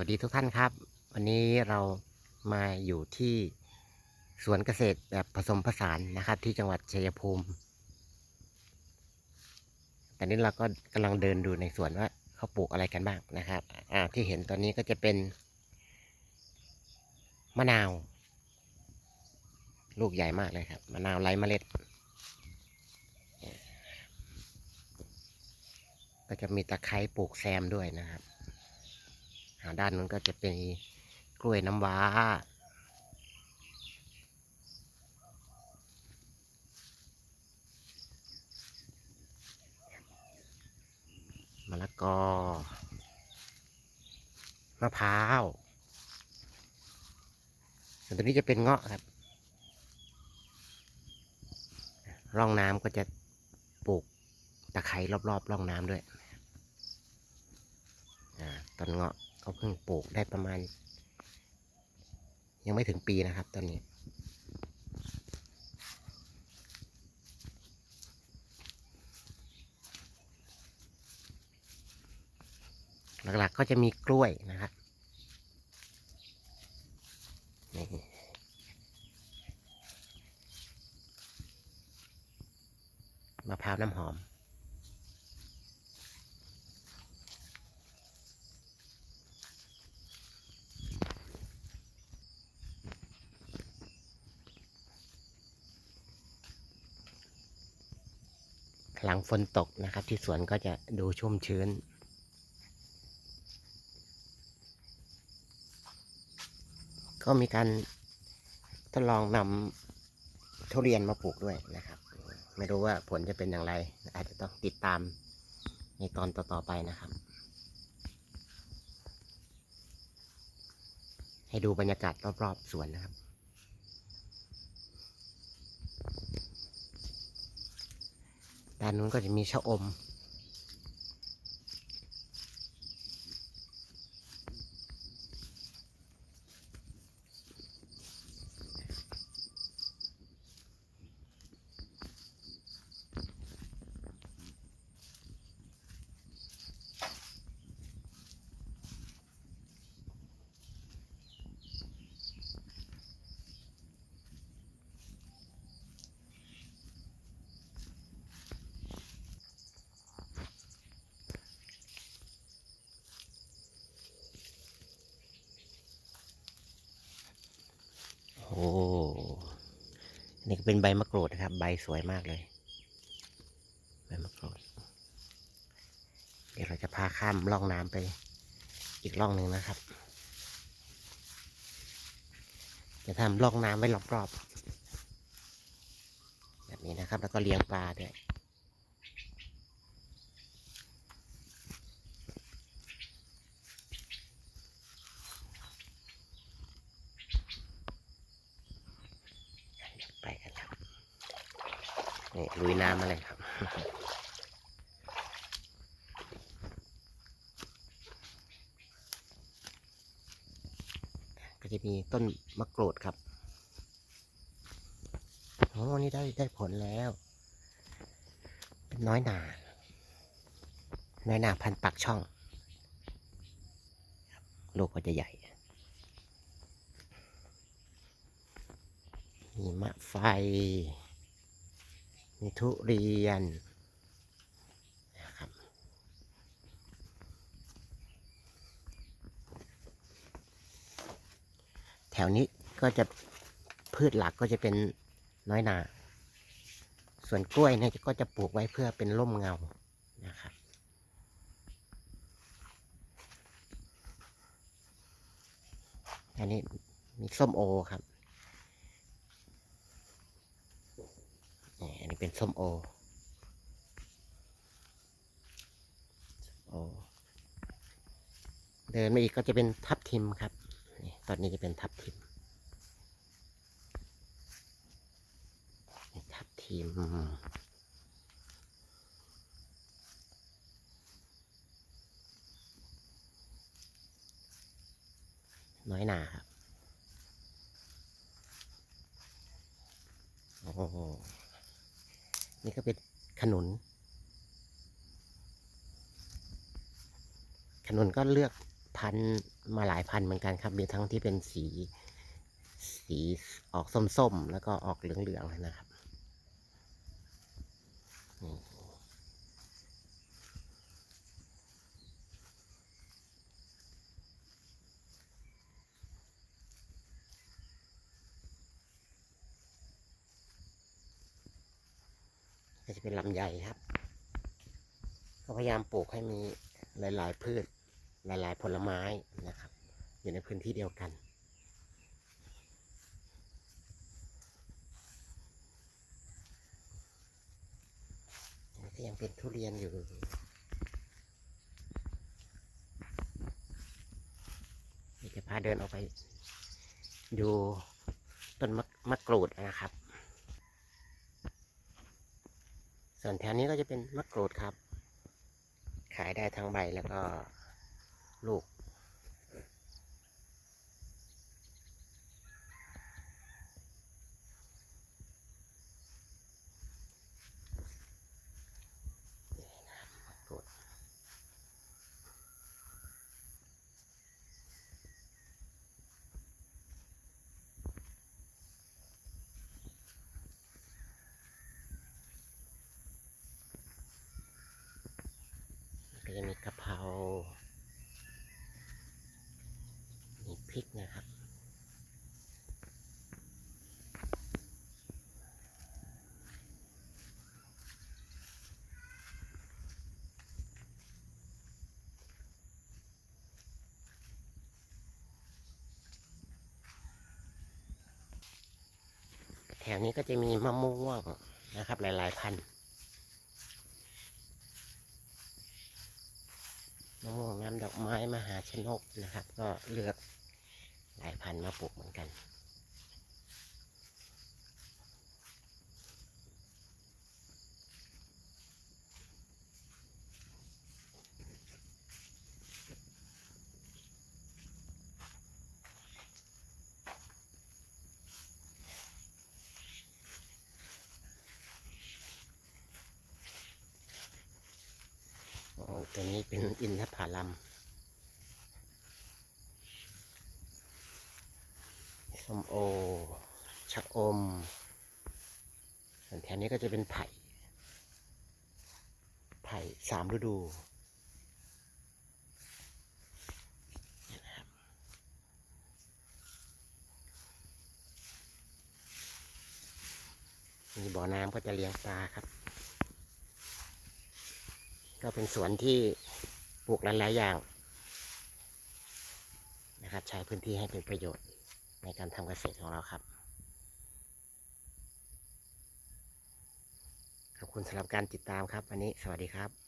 วัสดีทุกท่านครับ วันนี้เรามาอยู่ที่สวนเกษตรแบบผสมผสานนะครับ ที่จังหวัดชัยภูมิ ตอนนี้เราก็กำลังเดินดูในสวนว่าเขาปลูกอะไรกันบ้างนะครับ อ่าที่เห็นตอนนี้ก็จะเป็น มะนาว ลูกใหญ่มากเลยครับ มะนาวไร้เมล็ด ก็จะมีตะไคร้ปลูกแซมด้วยนะครับ ด้านนู้นก็จะเป็นกล้วยน้ำว้า มะละกอ มะพร้าวส่วนตัวนี้จะเป็นเงาะครับ ร่องน้ำก็จะปลูกตะไคร้รอบๆ ร่องน้ำด้วยอ่าต้นเงาะ เขาเพิ่งปลูกได้ประมาณ ยังไม่ถึงปีนะครับต้นนี้ หลักๆก็จะมีกล้วยนะครับมะพร้าวน้ำหอม หลังฝนตกนะครับ ที่สวนก็จะดูชุ่มชื้น ก็มีการทดลองนำทุเรียนมาปลูกด้วยนะครับ ไม่รู้ว่าผลจะเป็นอย่างไร อาจจะต้องติดตามในตอนต่อๆไปนะครับ ให้ดูบรรยากาศรอบๆสวนนะครับ ด้านนู้นก็จะมีชะอม อ้อันนี่เป็นใบมะกรูดนะครับ ใบสวยมากเลย ใบมะกรูด เดี๋ยวเราจะพาข้ามล่องน้ำไปอีกล่องหนึ่งนะครับ จะทำล่องน้ำไว้รอบๆแบบนี้นะครับ แล้วก็เลี้ยงปลาด้วย ไปกันครับ นี่ลุยน้ำมาเลยครับก็จะมีต้นมะกรูดครับโอ้นี่ได้ได้ผลแล้ว เป็นน้อยหนา น้อยหนาพันปักช่อง ลูกก็จะใหญ่ มีมะไฟ มีทุเรียนนะครับแถวนี้ก็จะพืชหลักก็จะเป็นน้อยนา ส่วนกล้วยเนี่ยก็จะปลูกไว้เพื่อเป็นร่มเงานะครับอันนี้มีส้มโอครับ นี้เป็นส้มโอโอเดินมาอีกก็จะเป็นทับทิมครับนี่ตอนนี้จะเป็นทับทิม ทับทิม น้อยหนาครับ โอ้โห นี่ก็เป็นขนุน ขนุนก็เลือกพันธุ์มาหลายพันธุ์เหมือนกันครับ มีทั้งที่เป็นสีสีออกส้มๆ แล้วก็ออกเหลืองๆนะครับนี่ ก็จะเป็นลำไยครับ ก็พยายามปลูกให้มีหลาย ๆ พืชหลาย ๆ ผลไม้นะครับ อยู่ในพื้นที่เดียวกันก็ยังเป็นทุเรียนอยู่นี่จะพาเดินออกไป ดูต้นมะมะกรูดนะครับ ส่วนแถวนี้ก็จะเป็นมะกรูดครับ ขายได้ทั้งใบแล้วก็ลูก นี่นะครับมะกรูดก็ จะมีกะเพรา มีพริกนะครับ แถวนี้ก็จะมีมะม่วงนะครับหลาย ๆ พันธุ์ะม่วงน้ำดอกไม้มหาชนกนะครับ ก็เลือกหลายพันธุ์มาปลูกเหมือนกัน โอ้ตัวนี้เป็น อินทผลัมส้มโอ ชะอม ส่วนแถวนี้ก็จะเป็นไผ่ ไผ่สามฤดูนี่นะครับมีบ่อน้ำก็จะเลี้ยงปลาครับ ก็เป็นสวนที่ ปลูกหลายๆอย่างนะครับ ใช้พื้นที่ให้เป็นประโยชน์ในการทำเกษตรของเราครับ ขอบคุณสำหรับการติดตามครับ วันนี้สวัสดีครับ